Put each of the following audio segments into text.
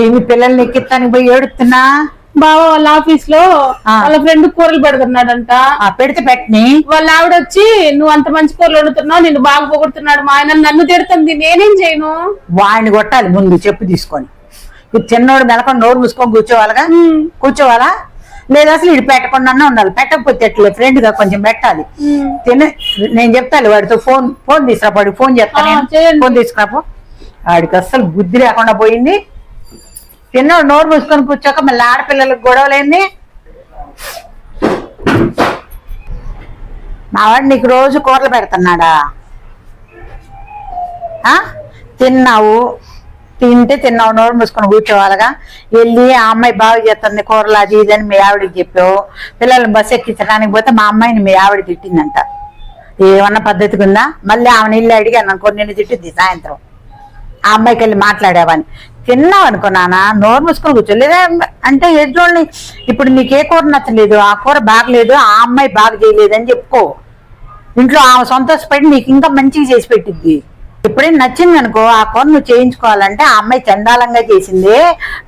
ఏమి పిల్లల్ని ఎక్కిస్తానికి పోయి ఏడుతున్నా బావ వాళ్ళ ఆఫీస్లో. వాళ్ళ ఫ్రెండ్ కూరలు పెడుతున్నాడంట. ఆ పెడితే పెట్టని. వాళ్ళ ఆవిడ వచ్చి నువ్వు అంత మంచి కూరలు వండుతున్నావు నిన్ను బాగా పొగుడుతున్నాడు మా ఆయన నన్ను తిడుతుంది నేనేం చేయను? వాడిని కొట్టాలి ముందు చెప్పు తీసుకొని. చిన్నోడు మెలకొని నోరు మూసుకొని కూర్చోవాలిగా? కూర్చోవాలా? లేదా అసలు ఇటు పెట్టకుండా ఉండాలి. పెట్టకపోతే ఎట్లే? ఫ్రెండ్గా కొంచెం పెట్టాలి. తినే నేను చెప్తాను వాడితో ఫోన్ ఫోన్ తీసుకురాపాడు ఫోన్ చేయండి. ఫోన్ తీసుకురాపో. వాడికి అస్సలు బుద్ధి లేకుండా పోయింది. తిన్నాడు నోరు మూసుకొని కూర్చోక మళ్ళీ ఆడపిల్లలకు గొడవలేంది. మావాడు నీకు రోజు కూరలు పెడుతున్నాడా? ఆ? తిన్నావు తింటే తిన్నావు నోరు మూసుకొని కూర్చోవాలిగా. వెళ్ళి ఆ అమ్మాయి బాగు చేస్తుంది కూరలు అది ఇది అని మీ ఆవిడకి చెప్పావు. పిల్లలు బస్సు ఎక్కించడానికి పోతే మా అమ్మాయిని మీ ఆవిడ తిట్టిందంట. ఏమన్నా పద్ధతిగా ఉందా? మళ్ళీ ఆమెను ఇల్లు అడిగాను అనుకో నిన్ను తిట్టింది సాయంత్రం. ఆ అమ్మాయికి వెళ్ళి మాట్లాడావని. తిన్నావు అనుకో నాన్న నోరు మూసుకొని కూర్చో. లేదా అంటే ఎదురోళ్ళని ఇప్పుడు నీకు ఏ కూర నచ్చలేదు ఆ కూర బాగలేదు ఆ అమ్మాయి బాగా చేయలేదు అని చెప్పుకో. ఇంట్లో ఆమె సంతోషపడి నీకు ఇంకా మంచిగా చేసి పెట్టిద్ది. ఎప్పుడైనా నచ్చింది అనుకో ఆ కూర నువ్వు చేయించుకోవాలంటే ఆ అమ్మాయి చండాలంగా చేసిందే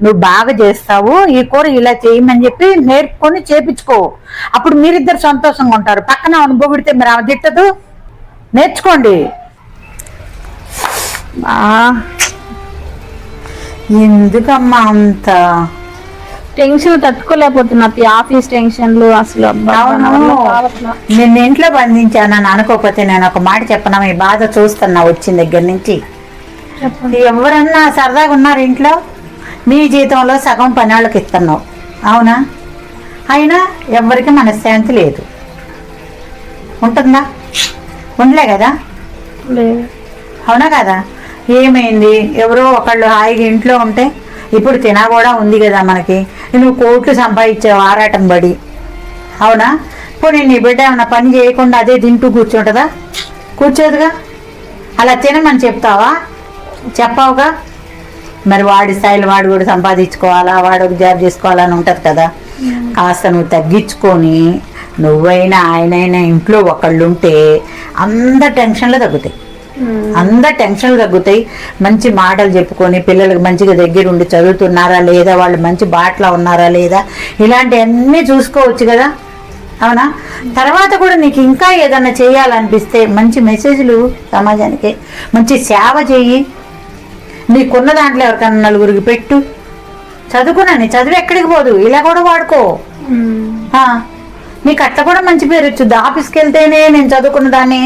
నువ్వు బాగా చేస్తావు ఈ కూర ఇలా చేయమని చెప్పి నేర్పుకొని చేపించుకో. అప్పుడు మీరిద్దరు సంతోషంగా ఉంటారు. పక్కన ఆమెను పొగిడితే మీరు ఆమె తిట్టదు. నేర్చుకోండి. ఆ, ఎందుకమ్మా అంత? టెన్షన్ తట్టుకోలేకపోతున్నా ఈ ఆఫీస్ టెన్షన్లు అసలు అబ్బా, నా వల్ల కావట్లా. నిన్న ఇంట్లో బంధించానని అనుకోకపోతే నేను ఒక మాట చెప్పనా? మీ బాధ చూస్తున్నా వచ్చిన దగ్గర నుంచి. ఎవరన్నా సరదాగా ఉన్నారు ఇంట్లో? మీ జీతంలో సగం పని వాళ్ళకి ఇస్తున్నావు. అవునా? అయినా ఎవరికి మనశ్శాంతి లేదు. ఉంటుందా? ఉండలే కదా? అవునా కదా? ఏమైంది? ఎవరో ఒకళ్ళు హాయిగా ఇంట్లో ఉంటే ఇప్పుడు తినా కూడా ఉంది కదా మనకి. నువ్వు కోట్లు సంపాదించావు ఆరాటం పడి. అవునా? పోనీ నీ బిడ్డ ఏమన్నా పని చేయకుండా అదే తింటూ కూర్చుంటుందా? కూర్చోదుగా. అలా తినమని చెప్తావా? చెప్పావుగా? మరి వాడి స్థాయిలో వాడు కూడా సంపాదించుకోవాలా? వాడు ఒక జాబ్ చేసుకోవాలని ఉంటుంది కదా. కాస్త నువ్వు తగ్గించుకొని నువ్వైనా ఆయనైనా ఇంట్లో ఒకళ్ళు ఉంటే అందరు టెన్షన్లు తగ్గుతాయి. అందరు టెన్షన్లు తగ్గుతాయి. మంచి మాటలు చెప్పుకొని పిల్లలకు మంచిగా దగ్గర ఉండి చదువుతున్నారా లేదా వాళ్ళు మంచి బాటలో ఉన్నారా లేదా ఇలాంటివన్నీ చూసుకోవచ్చు కదా. అవునా? తర్వాత కూడా నీకు ఇంకా ఏదన్నా చేయాలనిపిస్తే మంచి మెసేజ్లు సమాజానికి. మంచి సేవ చెయ్యి. నీకున్న దాంట్లో ఎవరికన్నా నలుగురికి పెట్టు. చదువుకున్నాను చదువు ఎక్కడికి పోదు. ఇలా కూడా వాడుకో. నీకు అట్లా కూడా మంచి పేరు వచ్చింది ఆఫీస్కి వెళ్తేనే నేను చదువుకున్న దాన్ని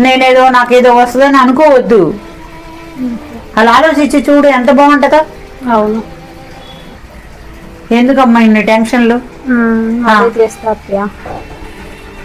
నేనేదో నాకేదో వస్తుందని అనుకోవద్దు. అలా ఆలోచించి చూడు ఎంత బాగుంటుందో. అవును. ఎందుకమ్మా ఇన్ని టెన్షన్లు?